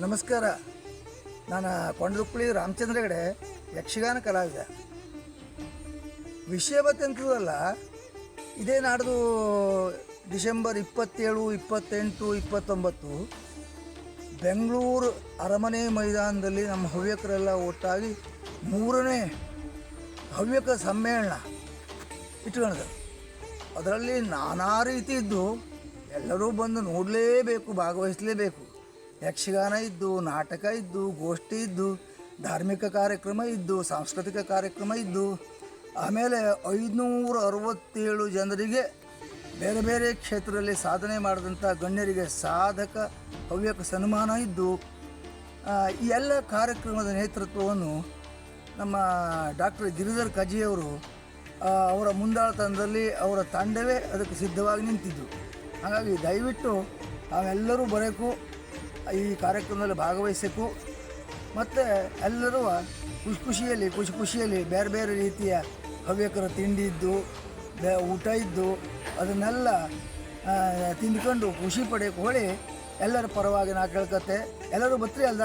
ನಮಸ್ಕಾರ. ನಾನು ಕೊಂಡ್ರುಪ್ಪಳಿ ರಾಮಚಂದ್ರ ಹೆಗಡೆ, ಯಕ್ಷಗಾನ ಕಲಾವಿದ. ವಿಷಯ ಬತ್ತಂತದಲ್ಲ ಇದೇ ನಾಡ್ದು ಡಿಸೆಂಬರ್ ಇಪ್ಪತ್ತೇಳು, ಇಪ್ಪತ್ತೆಂಟು, ಇಪ್ಪತ್ತೊಂಬತ್ತು, ಬೆಂಗಳೂರು ಅರಮನೆ ಮೈದಾನದಲ್ಲಿ ನಮ್ಮ ಹವ್ಯಕರೆಲ್ಲ ಒಟ್ಟಾಗಿ ಮೂರನೇ ಹವ್ಯಕ ಸಮ್ಮೇಳನ ಇಟ್ಕೊಂಡಿದೆ ಅದರಲ್ಲಿ ನಾನಾ ರೀತಿ ಇದ್ದು ಎಲ್ಲರೂ ಬಂದು ನೋಡಲೇಬೇಕು, ಭಾಗವಹಿಸಲೇಬೇಕು. ಯಕ್ಷಗಾನ ಇದ್ದು, ನಾಟಕ ಇದ್ದು, ಗೋಷ್ಠಿ ಇದ್ದು, ಧಾರ್ಮಿಕ ಕಾರ್ಯಕ್ರಮ ಇದ್ದು, ಸಾಂಸ್ಕೃತಿಕ ಕಾರ್ಯಕ್ರಮ ಇದ್ದು, ಆಮೇಲೆ ಐದುನೂರ ಅರವತ್ತೇಳು ಜನರಿಗೆ ಬೇರೆ ಬೇರೆ ಕ್ಷೇತ್ರದಲ್ಲಿ ಸಾಧನೆ ಮಾಡಿದಂಥ ಗಣ್ಯರಿಗೆ ಸಾಧಕ ಹವ್ಯಕ ಸನ್ಮಾನ ಇದ್ದು ಈ ಎಲ್ಲ ಕಾರ್ಯಕ್ರಮದ ನೇತೃತ್ವವನ್ನು ನಮ್ಮ ಡಾಕ್ಟರ್ ಗಿರಿಧರ್ ಕಜಿಯವರು ಅವರ ಮುಂದಾಳತನದಲ್ಲಿ ಅವರ ತಂಡವೇ ಅದಕ್ಕೆ ಸಿದ್ಧವಾಗಿ ನಿಂತಿದ್ದು. ಹಾಗಾಗಿ ದಯವಿಟ್ಟು ನಾವೆಲ್ಲರೂ ಬರಬೇಕು. ಈ ಕಾರ್ಯಕ್ರಮದಲ್ಲಿ ಭಾಗವಹಿಸಬೇಕು. ಮತ್ತು ಎಲ್ಲರೂ ಖುಷಿ ಖುಷಿಯಲ್ಲಿ ಖುಷಿ ಖುಷಿಯಲ್ಲಿ ಬೇರೆ ಬೇರೆ ರೀತಿಯ ಹವ್ಯಕರ ತಿಂಡಿ ಇದ್ದು, ಬೇ, ಊಟ ಇದ್ದು, ಅದನ್ನೆಲ್ಲ ತಿಂದ್ಕೊಂಡು ಖುಷಿ ಪಡೆಯೋಕೆ ಹೊಳಿ ಎಲ್ಲರ ಪರವಾಗಿ ನಾ ಕೇಳ್ಕತ್ತೆ. ಎಲ್ಲರೂ ಬತ್ರಿ ಅಲ್ದ?